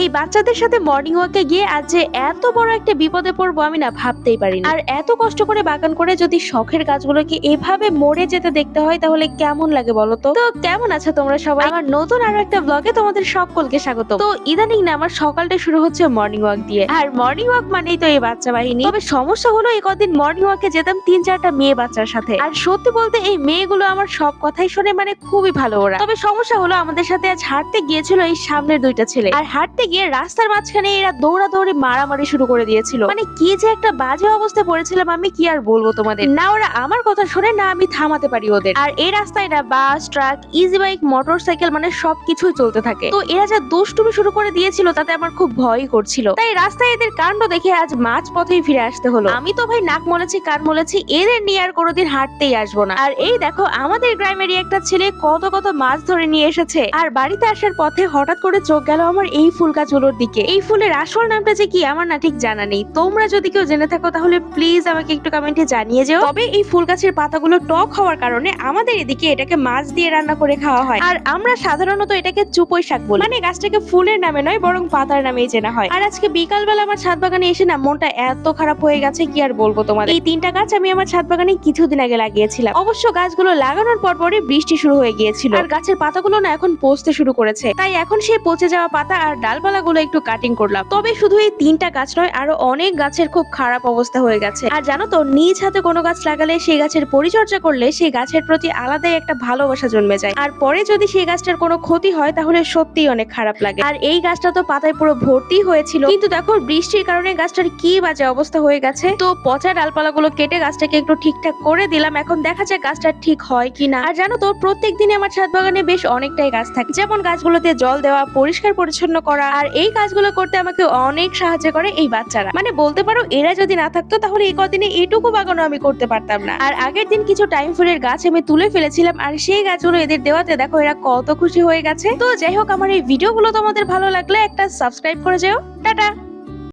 এই বাচ্চাদের সাথে মর্নিং ওয়াকে গিয়ে আজ যে এত বড় একটা বিপদে পড়ব আমি না ভাবতেই পারি আর এত কষ্ট করে বাগান করে যদি শখের গাছগুলোকে এভাবে মরে যেতে দেখতে হয়, তাহলে কেমন লাগে বলো তো? কেমন আছো তোমরা সবাই? আমার নতুন আরও একটা ব্লগে তোমাদের সকলকে স্বাগত। তো ইদানিং না, আমার সকালটা শুরু হচ্ছে মর্নিং ওয়াক দিয়ে। আর মর্নিং ওয়াক মানেই তো এই বাচ্চা বাহিনী। তবে সমস্যা হলো, এই কদিন মর্নিং ওয়াকে যেতাম তিন চারটা মেয়ে বাচ্চার সাথে। আর সত্যি বলতে এই মেয়েগুলো আমার সব কথাই শুনে মানে খুবই ভালো ওরা। তবে সমস্যা হলো, আমাদের সাথে আজ হাঁটতে গিয়েছিল এই সামনের দুইটা ছেলে। আর হাঁটতে গিয়ে রাস্তার মাঝখানে এরা দৌড়াদৌড়ি মারামারি শুরু করে দিয়েছিল। মানে কি যে একটা বাজে অবস্থায় পড়েছিলাম, আমি কি আর বলব তোমাদের? না ওরা আমার কথা শুনে, না আমি থামাতে পারি ওদের। আর এই রাস্তায় না bus, truck easy bike motorcycle মানে সবকিছুই চলতে থাকে। তো এরা যা দুষ্টুমি শুরু করে দিয়েছিল, তাতে আমার খুব ভয় করছিল। তাই রাস্তায় এদের কাণ্ড দেখে আজ মাঝ পথেই ফিরে আসতে হলো। আমি তো ভাই নাক মলেছি, কান মলেছি, এদের নিয়ে আর কোনোদিন হাঁটতেই আসব না। আর এই দেখো, আমাদের গ্রামেরই একটা ছেলে কত কত মাছ ধরে নিয়ে এসেছে। আর বাড়িতে আসার পথে হঠাৎ করে চোখ গেল আমার এই ফুল গাছগুলোর দিকে। এই ফুলের আসল নামটা যে কি আমার না ঠিক জানা নেই। তোমরা যদি কেউ জেনে থাকো তাহলে প্লিজ আমাকে একটু কমেন্টে জানিয়ে যেও। তবে এই ফুল গাছের পাতাগুলো টক হওয়ার কারণে আমাদের এদিকে এটাকে মাছ দিয়ে রান্না করে খাওয়া হয়। আর আমরা সাধারণত এটাকে চুপই শাক বলি। মানে গাছটাকে ফুলের নামে নয়, বরং পাতার নামেই চেনা হয়। আর আজকে বিকালবেলা আমার ছাদ বাগানে এসে না মনটা এত খারাপ হয়ে গেছে, কি আর বলব তোমাদের? এই তিনটা গাছ আমি আমার ছাদ বাগানে কিছুদিন আগে লাগিয়েছিলাম। অবশ্য গাছগুলো লাগানোর পর পরই বৃষ্টি শুরু হয়ে গিয়েছিল। আর গাছের পাতাগুলো না এখন পচতে শুরু করেছে। তাই এখন সেই পচে যাওয়া পাতা আর ডালপালাগুলো একটু কাটিং করলাম। তবে শুধু এই তিনটা গাছ নয়, আরও অনেক গাছের খুব খারাপ অবস্থা হয়ে গেছে। আর জানো তো, নিজ হাতে কোনো গাছ লাগালে সেই গাছের পরিচর্যা করলে সেই গাছের প্রতি আলাদাই একটা ভালোবাসা জন্মে যায়। আর পরে যদি সেই গাছটার কোনো ক্ষতি হয়, তাহলে সত্যিই অনেক খারাপ লাগে। আর এই গাছটা তো পাতায় পুরো ভর্তি হয়েছিল। কিন্তু দেখো, বৃষ্টির কারণে গাছটার কি বাজে অবস্থা হয়ে গেছে। তো পচা ডালপালাগুলো কেটে গাছটাকে একটু ঠিকঠাক করে দিলাম। এখন দেখা যায় গাছটা ঠিক হয় কিনা। আর জানো তো প্রত্যেক দিনে আমার ছাদ বাগানে বেশ অনেকটাই গাছ থাকে। যেমন গাছগুলোতে জল দেওয়া, পরিষ্কার পরিচ্ছন্ন করা আর এই কাজগুলো করতে আমাকে অনেক সাহায্য করে এই বাচ্চারা। মানে বলতে পারো, এরা যদি না থাকতো তাহলে এই কদিনে এইটুকু বাগানো আমি করতে পারতাম না। আর আগের দিন কিছু টাইম ফুলের গাছ আমি তুলে ফেলেছিলাম, আর সেই গাছগুলো এদের দেওয়াতে দেখো এরা কত খুশি হয়ে গেছে। তো যাই হোক, আমার এই ভিডিওগুলো তোমাদের ভালো লাগলে একটা সাবস্ক্রাইব করে যেও। টাটা!